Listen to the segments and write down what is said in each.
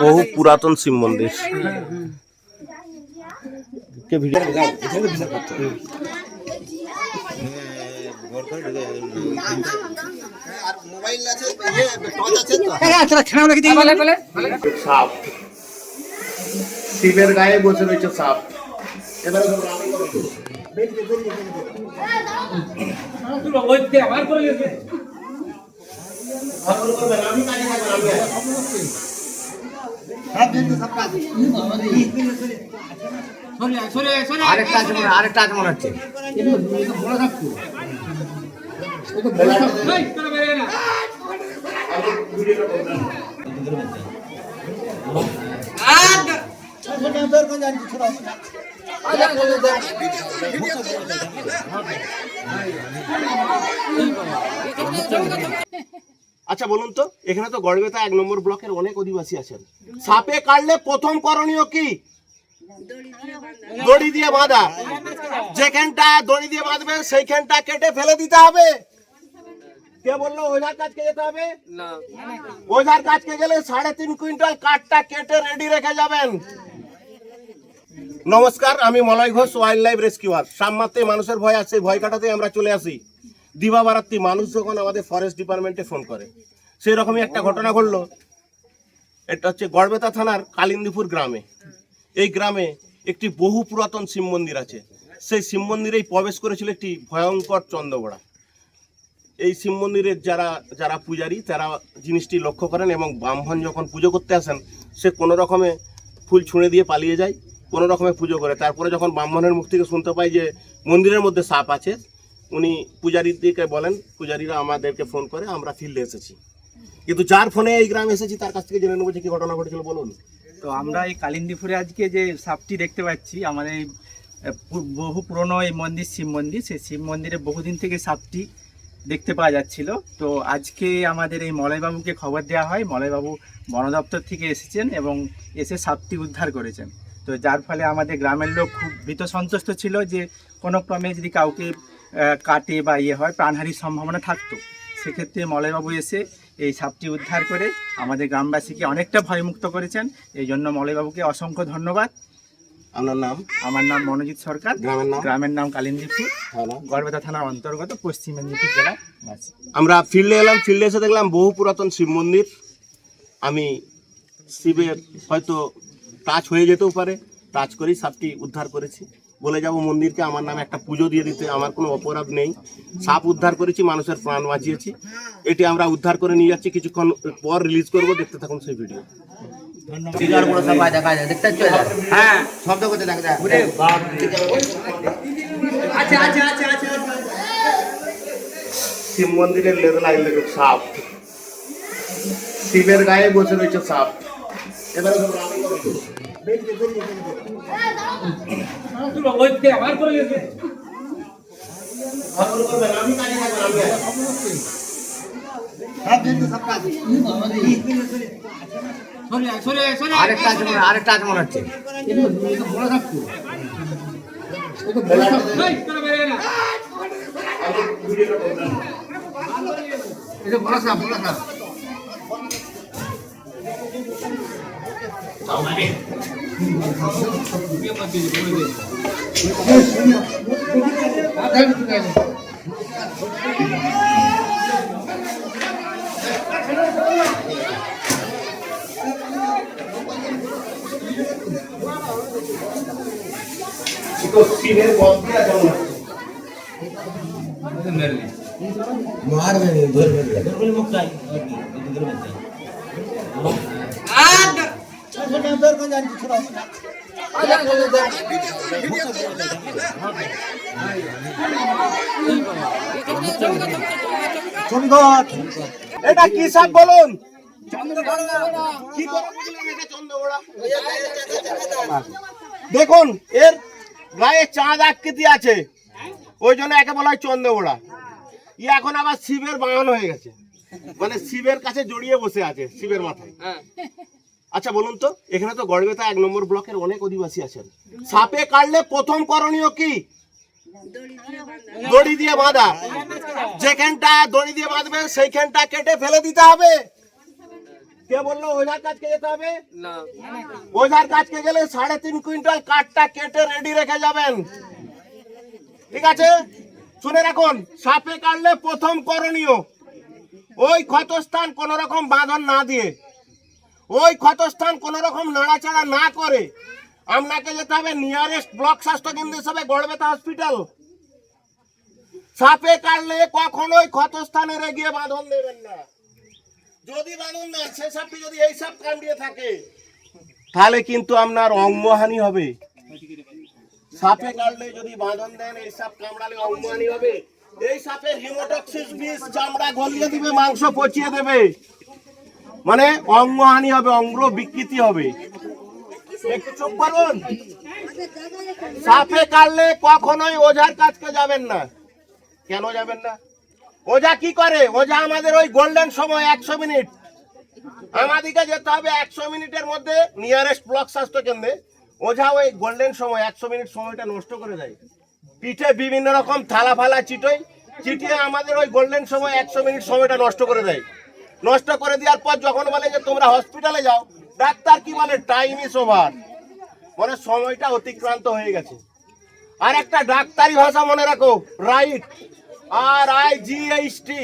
বহু পুরাতন শিব মন্দির কে ভিডিও সাপ। শিবের গায়ে বসে রয়েছে সাপ। এবারে আরেকটা আছে মনে আরেকটা আছে মনে হচ্ছে। আচ্ছা বলুন তো এখানে তো গড়বেতা এক নম্বর ব্লকের অনেক অধিবাসী আছেন। সাপে কাটলে প্রথম করণীয় কি? দড়ি দিয়ে বাঁধা। যেখানটা দড়ি দিয়ে বাঁধবেন সেইখানটা কেটে ফেলে দিতে হবে। কে বলল ওঝার কাজকে যেতে হবে? ওঝার কাজকে গেলে সাড়ে তিন কুইন্টাল কাঠটা কেটে রেডি রেখে যাবেন। নমস্কার আমি Malay Ghosh wild life rescuer সামমাত্রে মানুষের ভয় আছে ভয় কাটাতে আমরা চলে আসি। দিবা বারাত্রি মানুষ যখন আমাদের ফরেস্ট ডিপার্টমেন্টে ফোন করে সেই রকমই একটা ঘটনা ঘটলো। এটা হচ্ছে গড়বেতা থানার কালিন্দিপুর গ্রামে। এই গ্রামে একটি বহু পুরাতন শিব মন্দির আছে। সেই শিব মন্দিরেই প্রবেশ করেছিল একটি ভয়ঙ্কর চন্দ্রবড়া। এই শিব মন্দিরের যারা যারা পূজারী, তারা জিনিসটি লক্ষ্য করেন এবং ব্রাহ্মণ যখন পুজো করতে আসেন, সে কোনো রকমে ফুল ছুঁড়ে দিয়ে পালিয়ে যায়, কোনো রকমে পুজো করে। তারপরে যখন ব্রাহ্মণের মুখ থেকে শুনতে পাই যে মন্দিরের মধ্যে সাপ আছে উনি পূজারীদেরকে বলেন, পূজারীরা আমাদেরকে ফোন করে, আমরা ফিল্ডে এসেছি। কিন্তু যার ফোনে এই গ্রামে এসেছি, তার কাছ থেকে জেনে নেব যে কি ঘটনা ঘটেছিল, বলুন। তো আমরা এই কালিন্দিপুরে আজকে যে সাপটি দেখতে পাচ্ছি, আমাদের এই বহু পুরনো এই মন্দির, শিব মন্দির, সেই শিব মন্দিরে বহুদিন থেকে সাপটি দেখতে পাওয়া যাচ্ছিল। তো আজকে আমাদের এই মলয়বাবুকে খবর দেওয়া হয়, মলয়বাবু বন দপ্তর থেকে এসেছেন এবং এসে সাপটি উদ্ধার করেছেন। তো যার ফলে আমাদের গ্রামের লোক খুব ভীত সন্তুষ্ট ছিল যে কোনো ক্রমে যদি কাউকে কাটে বা ইয়ে হয় প্রাণহানির সম্ভাবনা থাকতো। সেক্ষেত্রে মলয়বাবু এসে এই সাপটি উদ্ধার করে আমাদের গ্রামবাসীকে অনেকটা ভয়মুক্ত করেছেন। এই জন্য মলয়বাবুকে অসংখ্য ধন্যবাদ। আপনার নাম? আমার নাম মনোজিৎ সরকার। গ্রামের নাম? গ্রামের নাম কালিন্দীপুর। থানা গড়বেতা থানার অন্তর্গত পশ্চিম মেদিনীপুর বাসী। আমরা ফিল্ডে এলাম ফিল্ডে এসে দেখলাম বহু পুরাতন শিব মন্দির। আমি শিবের হয়তো টাচ হয়ে যেতেও পারে টাচ করেই সাপটি উদ্ধার করেছি। বলে যাব মন্দিরকে আমার নামে একটা পুজো দিয়ে দিতে আমার কোনো অপরাধ নেই। সাপ উদ্ধার করেছি মানুষের প্রাণ বাঁচিয়েছি। এটি আমরা উদ্ধার করে নিয়ে যাচ্ছি কিছুক্ষণ পর রিলিজ করব দেখতে থাকুন সেই ভিডিও হ্যাঁ। শব্দ করতে দেখা যায়। শিব মন্দিরের লেগে সাপ। শিবের গায়ে বসে রয়েছে সাপ। এবারে আরেকটা আছে মনে আরেকটা আছে মনে হচ্ছে। তো শিবের গন্ধে জন্ম এটা কি সাপ বলুন কি করে বুঝলেন এটা চন্দ্রবড়া দেখুন, এর গায়ে চাঁদ আকৃতি আছে। ওই জন্য একে বলা হয় চন্দ্রবড়া। ই এখন আবার শিবের বাহন হয়ে গেছে। মানে শিবের কাছে জড়িয়ে বসে আছে, শিবের মাথায়। আচ্ছা বলুন তো এখানে তো গড়বেতা এক নম্বর ব্লকের অনেক অধিবাসী আছেন। সাপে কাটলে প্রথম করণীয় কি? দড়ি দিয়ে বাঁধা। যেখানটা দড়ি দিয়ে বাঁধবেন সেইখানটা কেটে ফেলে দিতে হবে। কে বলল ওঝার কাজকে যেতে হবে? ওঝার কাজকে গেলে সাড়ে তিন কুইন্টাল কাঠটা কেটে রেডি রেখে যাবেন। ঠিক আছে? শুনে রাখুন সাপে কাটলে প্রথম করণীয়। ওই ক্ষতস্থান কোন রকম বাঁধন না দিয়ে। ওই ক্ষতস্থান কোন রকম নাড়াচাড়া না করে। আপনাকে যেতে হবে নিয়ারেস্ট ব্লক স্বাস্থ্য কেন্দ্র হিসাবে গড়বেতা হসপিটাল সাপে কাটলে কখনোই ক্ষতস্থানে গিয়ে বাঁধন দেবেন না। যদি বাঁধন না, সে সাপটি যদি এই সাপ কামড়িয়ে থাকে, তাহলে কিন্তু আপনার অঙ্গহানি হবে। সাপে কাটলে যদি বাঁধন দেন, এই সাপ কামড়ালে অঙ্গহানি হবে। এই সাপের হিমোটক্সিস বিষ চামড়া গলিয়ে দিবে, মাংস পচিয়ে দেবে। মানে অঙ্গহানি হবে অঙ্গ বিকৃতি হবে। একটু চুপ করুন। সাপে কাটলে কখনোই ওঝার কাছকে যাবেন না। কেন যাবেন না? ওঝা কি করে? ওঝা আমাদের ওই গোল্ডেন সময়, একশো মিনিট। আমাদেরকে যেতে হবে একশো মিনিটের মধ্যে নিয়ারেস্ট ব্লক স্বাস্থ্য কেন্দ্রে। ওঝা ওই গোল্ডেন সময়, একশো মিনিট সময়টা নষ্ট করে দেয়। পিঠে বিভিন্ন রকম থালা ফালা চিটোই চিটিয়ে আমাদের ওই গোল্ডেন সময়, একশো মিনিট সময়টা নষ্ট করে দেয়। নষ্ট করে দেওয়ার পর যখন বলে যে তোমরা হসপিটালে যাও, ডাক্তার কি বলে? টাইম ইস ওভার মানে সময়টা অতিক্রান্ত হয়ে গেছে। আর একটা ডাক্তারি ভাষা মনে রাখো right R I G H T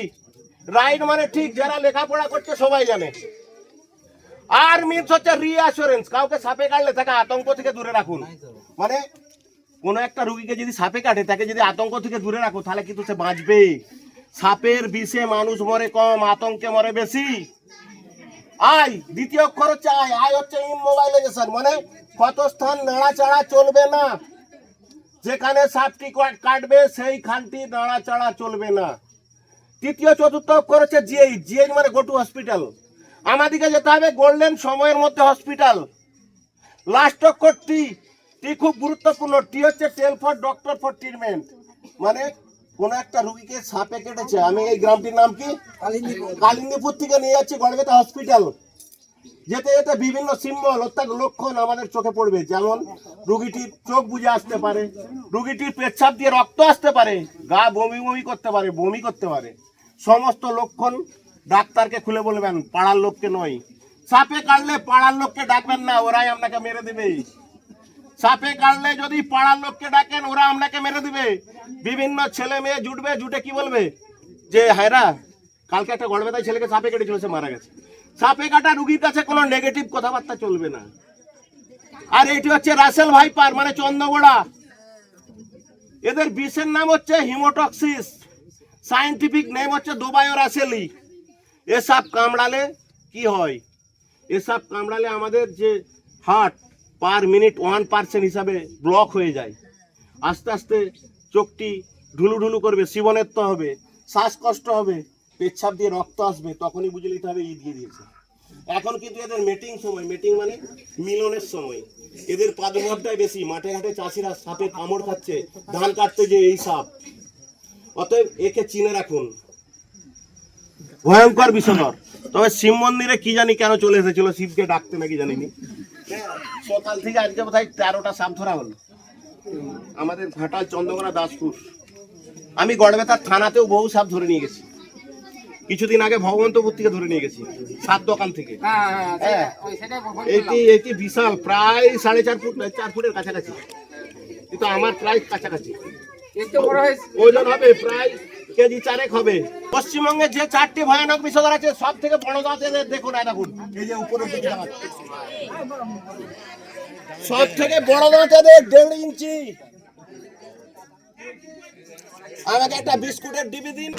right মানে ঠিক, যারা লেখাপড়া করছে সবাই জানে। আর মিনস হচ্ছে রিঅ্যাসুরেন্স কাউকে সাপে কাটলে তাকে আতঙ্ক থেকে দূরে রাখুন। মানে কোনো একটা রুগীকে যদি সাপে কাটে, তাকে যদি আতঙ্ক থেকে দূরে রাখো, তাহলে কিন্তু সে বাঁচবে সাপের বিষে মানুষ মরে কম, আতঙ্কে মরে বেশি। আই দ্বিতীয় অক্ষর হচ্ছে আয় আই হচ্ছে ইমোবাইলাইজেশন মানে কত স্থান নাড়াচাড়া চলবে না। যেখানে সাপটি কাট- কাটবে সেই খানটি নাড়াচাড়া চলবে না। তৃতীয়, চতুর্থ অক্ষর হচ্ছে জিএইচ জিএইচ মানে গোটু হসপিটাল আমাদেরকে যেতে হবে গোল্ডেন সময়ের মধ্যে হসপিটাল লাস্ট অক্ষর টি টি খুব গুরুত্বপূর্ণ। টি হচ্ছে tell for doctor for treatment মানে কোন একটা রুগীকে সাপে কেটেছে। আমি এই গ্রামটির নাম কি? কালিন্দীপুর। থেকে নিয়ে যাচ্ছি গড়বেতা হসপিটাল। যেতে যেতে বিভিন্ন সিম্বল অর্থাৎ লক্ষণ আমাদের চোখে পড়বে। যেমন রুগীটির চোখ বুঝে আসতে পারে রুগীটির পেচ্ছাপ দিয়ে রক্ত আসতে পারে গা বমি বমি করতে পারে বমি করতে পারে। সমস্ত লক্ষণ ডাক্তারকে খুলে বলবেন পাড়ার লোককে নয়। সাপে কাটলে পাড়ার লোককে ডাকবেন না ওরাই আপনাকে মেরে দেবে। সাপে কাটলে যদি পাড়ার লোককে ডাকেন, ওরা আপনাকে মেরে দিবে। বিভিন্ন ছেলে মেয়ে জুটবে, জুটে কি বলবে? যে হায়রা কালকে একটা গড়বেতায় ছেলেকে সাপে কেটেছিল, সে মারা গেছে। সাপে কাটা রুগীর কাছে কোনো নেগেটিভ কথাবার্তা চলবে না। আর এটি হচ্ছে রাসেল ভাইপার মানে চন্দ্রগোড়া। এদের বিষের নাম হচ্ছে হিমোটক্সিস। সায়েন্টিফিক নেম হচ্ছে দোবায়ো রাসেলি এসব কামড়ালে কি হয়? এসব কামড়ালে আমাদের যে heart per minute one percent হিসাবে ব্লক হয়ে যায়। আস্তে আস্তে চোখটি ঢুলু ঢুলু করবে, শিবনেত্র হবে, শ্বাসকষ্ট হবে, পেচ্ছাপ দিয়ে রক্ত আসবে, তখনই বুঝে নিতে হবে ই দিয়ে দিয়েছে। এখন কিন্তু এদের মিটিং সময় মিটিং মানে মিলনের সময়। এদের প্রাদুর্ভাবটাই বেশি, মাঠে ঘাটে চাষিরা সাপে কামড় খাচ্ছে, ধান কাটতে যে এই সাপ। অতএব একে চিনে রাখুন। ভয়ঙ্কর বিষধর তবে শিব মন্দিরে কি জানি কেন চলে এসেছিল, শিবকে ডাকতে নাকি জানিনি। সকাল থেকে আজকে বোধহয় তেরোটা সাপ ধরা হলো। আমাদের ঘাটাল চন্দ্রকোনা দাসপুর। আমি গড়বেতার থানাতেও বহু সাপ ধরে নিয়ে গেছি। কিছুদিন আগে ভগবন্তপুর থেকে ধরে নিয়ে গেছি সাত দোকান থেকে। হ্যাঁ এটি এটি বিশাল প্রায় সাড়ে চার ফুট চার ফুটের কাছাকাছি। কিন্তু আমার প্রায় কাছাকাছি। ওজন হবে প্রায় কেজি চারেক হবে। পশ্চিমবঙ্গে যে চারটি ভয়ানক বিষধর আছে, সব থেকে বড় দাঁতেদের দেখুন, এই দেখুন। এই যে উপরে সব থেকে বড় দাঁতেদের দেড় ইঞ্চি। আমাকে একটা বিস্কুটের ডিবি দিন।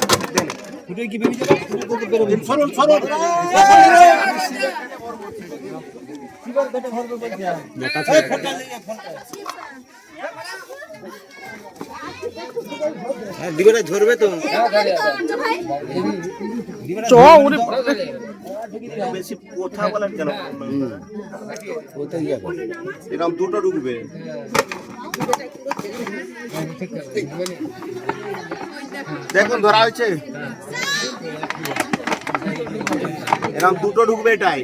এই ফোনটা নিয়ে, ফোনটা। বেশি কথা বলেন কেন এরকম দুটো ঢুকবে। দেখুন ধরা হয়েছে। এরকম দুটো ঢুকবে এটাই।